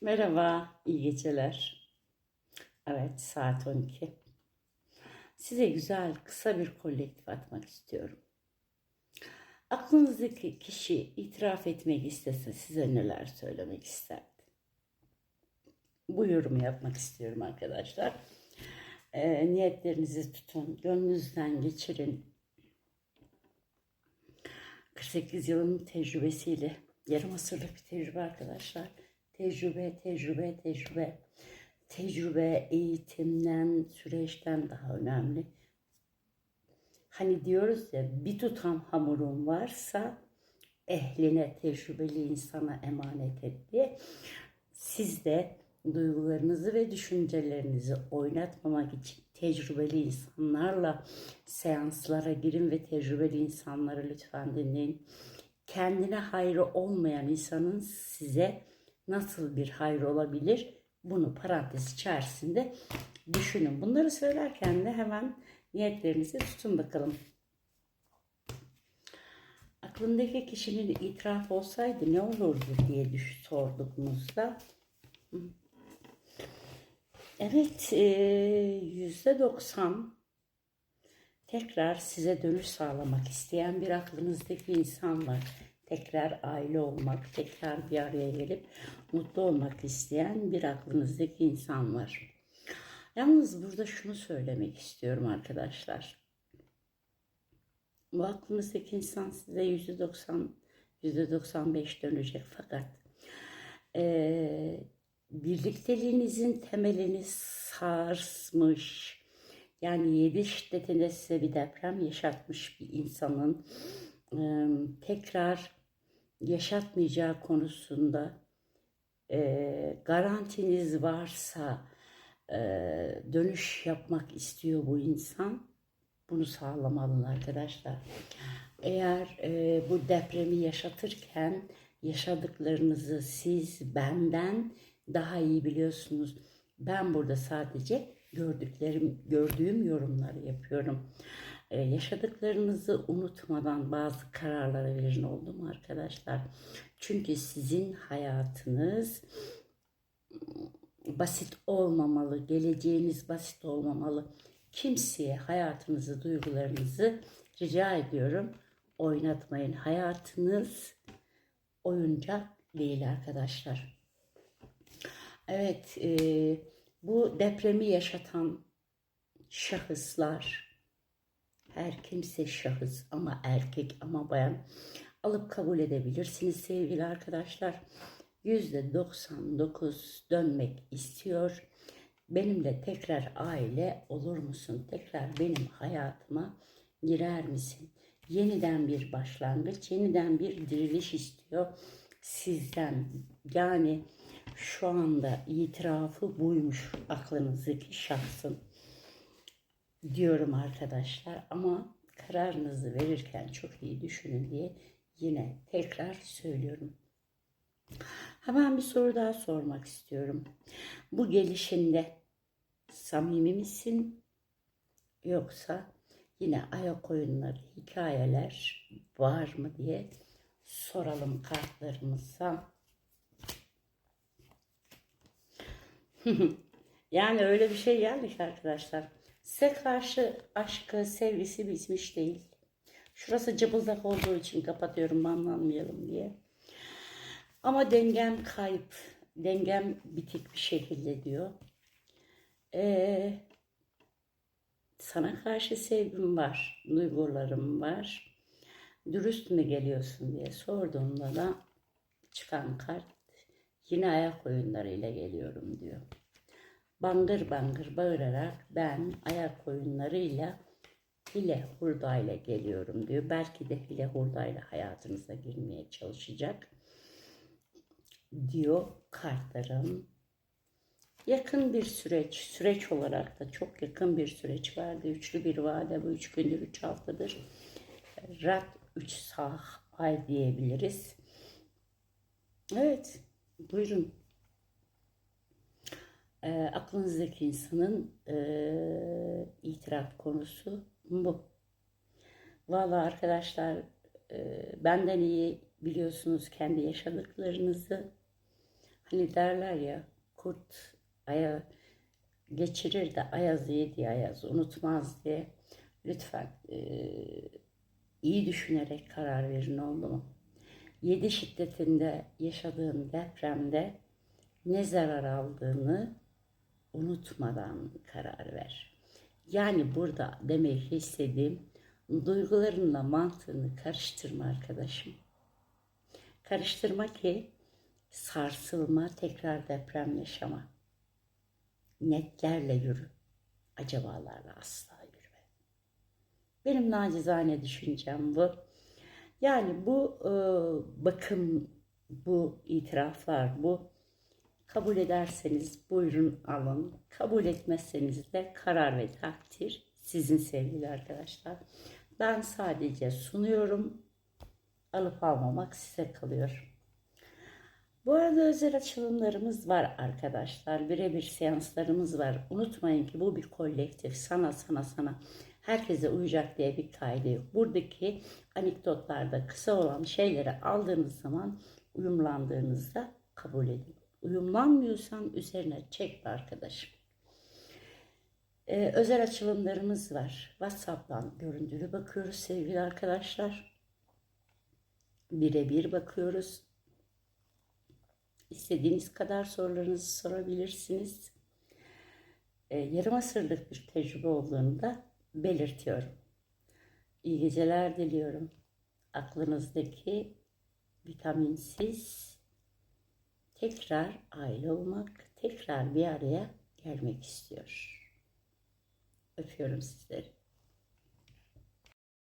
Merhaba, iyi geceler. Evet, saat 12. Size güzel, kısa bir kolektif atmak istiyorum. Aklınızdaki kişi itiraf etmek istese size neler söylemek isterdi? Bu yorumu yapmak istiyorum arkadaşlar. Ee, niyetlerinizi tutun, gönlünüzden geçirin. 48 yılın tecrübesiyle, yarım asırlık bir tecrübe arkadaşlar. Tecrübe, tecrübe, tecrübe. Tecrübe eğitimden, süreçten daha önemli. Hani diyoruz ya bir tutam hamurun varsa ehline, tecrübeli insana emanet et diye. Siz de duygularınızı ve düşüncelerinizi oynatmamak için tecrübeli insanlarla seanslara girin ve tecrübeli insanları lütfen dinleyin. Kendine hayrı olmayan insanın size nasıl bir hayır olabilir? Bunu parantez içerisinde düşünün. Bunları söylerken de hemen niyetlerinizi tutun bakalım. Aklındaki kişinin itiraf olsaydı ne olurdu diye düş sorduğumuzda evet e, yüzde doksan tekrar size dönüş sağlamak isteyen bir aklınızdaki insan var tekrar aile olmak, tekrar bir araya gelip mutlu olmak isteyen bir aklınızdaki insan var. Yalnız burada şunu söylemek istiyorum arkadaşlar. Bu aklınızdaki insan size yüzde doksan, yüzde doksan beş dönecek fakat e, birlikteliğinizin temelini sarsmış, yani yedi şiddetinde size bir deprem yaşatmış bir insanın e, tekrar yaşatmayacağı konusunda e, garantiniz varsa e, dönüş yapmak istiyor bu insan. Bunu sağlamalı arkadaşlar. Eğer e, bu depremi yaşatırken yaşadıklarınızı siz benden daha iyi biliyorsunuz. Ben burada sadece gördüklerim, gördüğüm yorumları yapıyorum. Ee, yaşadıklarınızı unutmadan bazı kararlara verin oldu mu arkadaşlar? Çünkü sizin hayatınız basit olmamalı, geleceğiniz basit olmamalı. Kimseye hayatınızı, duygularınızı rica ediyorum oynatmayın. Hayatınız oyuncak değil arkadaşlar. Evet, e, bu depremi yaşatan şahıslar, her kimse şahıs ama erkek ama bayan alıp kabul edebilirsiniz sevgili arkadaşlar. Yüzde 99 dönmek istiyor. Benimle tekrar aile olur musun? Tekrar benim hayatıma girer misin? Yeniden bir başlangıç, yeniden bir diriliş istiyor sizden. Yani şu anda itirafı buymuş aklınızdaki şahsın diyorum arkadaşlar ama kararınızı verirken çok iyi düşünün diye yine tekrar söylüyorum. Hemen bir soru daha sormak istiyorum. Bu gelişinde samimi misin yoksa yine ayak oyunları, hikayeler var mı diye soralım kartlarımıza. yani öyle bir şey geldi ki arkadaşlar. Size karşı aşkı, sevgisi bitmiş değil. Şurası cıbıldak olduğu için kapatıyorum banlanmayalım diye. Ama dengem kayıp, dengem bitik bir şekilde diyor. Ee, sana karşı sevgim var, duygularım var. Dürüst mü geliyorsun diye sorduğumda da çıkan kart yine ayak oyunlarıyla geliyorum diyor bangır bangır bağırarak ben ayak oyunlarıyla hile hurdayla geliyorum diyor. Belki de hile hurdayla hayatınıza girmeye çalışacak diyor kartlarım. Yakın bir süreç, süreç olarak da çok yakın bir süreç vardı. Üçlü bir vade bu üç gündür, üç haftadır. Rat üç sah ay diyebiliriz. Evet, buyurun e, aklınızdaki insanın e, itiraf konusu bu. Vallahi arkadaşlar e, benden iyi biliyorsunuz kendi yaşadıklarınızı. Hani derler ya kurt aya geçirir de ayaz yedi ayaz unutmaz diye lütfen eee, iyi düşünerek karar verin oldu mu? 7 şiddetinde yaşadığın depremde ne zarar aldığını unutmadan karar ver. Yani burada demek istediğim duygularınla mantığını karıştırma arkadaşım. Karıştırma ki sarsılma, tekrar deprem yaşama. Netlerle yürü. Acabalarla asla yürüme. Benim nacizane düşüncem bu. Yani bu e, bakım, bu itiraflar, bu kabul ederseniz buyurun alın. Kabul etmezseniz de karar ve takdir sizin sevgili arkadaşlar. Ben sadece sunuyorum. Alıp almamak size kalıyor. Bu arada özel açılımlarımız var arkadaşlar. Birebir seanslarımız var. Unutmayın ki bu bir kolektif. Sana sana sana herkese uyacak diye bir kaydı yok. Buradaki anekdotlarda kısa olan şeyleri aldığınız zaman uyumlandığınızda kabul edin. Uyumlanmıyorsan üzerine çek arkadaşım. Ee, özel açılımlarımız var. WhatsApp'tan görüntülü bakıyoruz sevgili arkadaşlar. Birebir bakıyoruz. İstediğiniz kadar sorularınızı sorabilirsiniz. Ee, yarım asırlık bir tecrübe olduğunu da belirtiyorum. İyi geceler diliyorum. Aklınızdaki vitaminsiz tekrar aile olmak, tekrar bir araya gelmek istiyor. Öpüyorum sizleri.